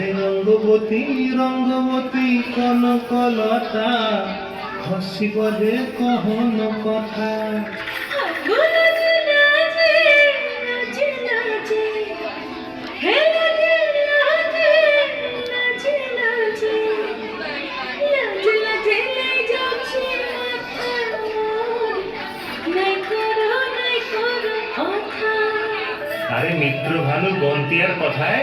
রঙ্গবতী রঙ্গবতী কনকলতা হসিব যে কহন কথা। আরে মিত্র ভানু গন্তিয়ার কথায়?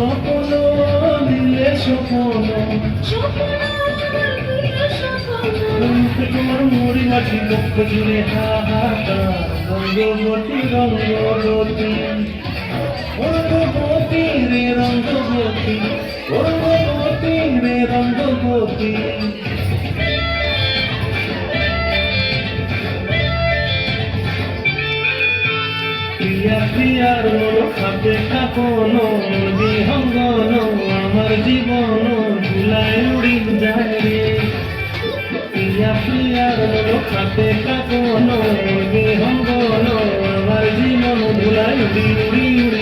স্বপ্ন দিলে স্বপ্ন। মুখে তোমার মরি মাঝি লক্ষ জুড়ে হাহাকার। রঙ্গবতী রঙ্গবতী রঙ্গবতী রে রঙ্গবতী রঙ্গবতী রে রঙ্গবতী প্রিয়া প্রিয়ার মন খাপে খাপন বিহঙ্গন আমার জীবন ভুলায় উড়ি যায় রে। প্রিয়া প্রিয়ার মন খাপে খাপন বিহঙ্গন আমার জীবন ভুলায় উড়ি উড়ি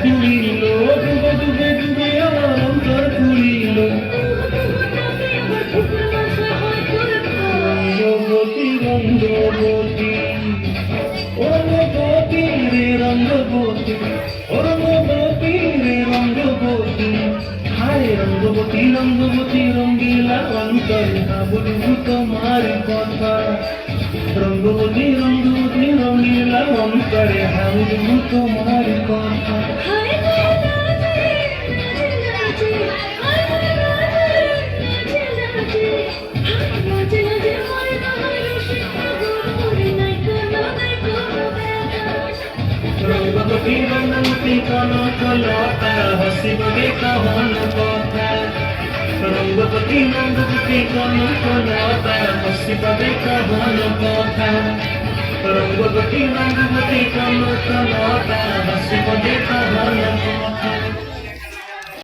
ফুরিল ডুবে ডুবে ডুবে আমার অন্তর ফুরিল রঙ্গবতী রঙ্গবতী রে রঙ্গবতী রঙ্গবতী। রে রঙ্গবতী রঙ্গবতী রঙ্গবতী রঙ্গিলা অন্তরে হাবুডুবু তোমার কথা। রঙ্গবতী রঙ্গিলা অন্তরে হাবুডুবু তোমার কথা রঙ্গবতী রঙ্গবতী কনকলতা হসিবগে কহন কথা রঙ্গবতী রঙ্গবতী কনকলতা হসিবগে কহন কথা রঙ্গবতী রঙ্গবতী কনকলতা হসিবগে কহন কথা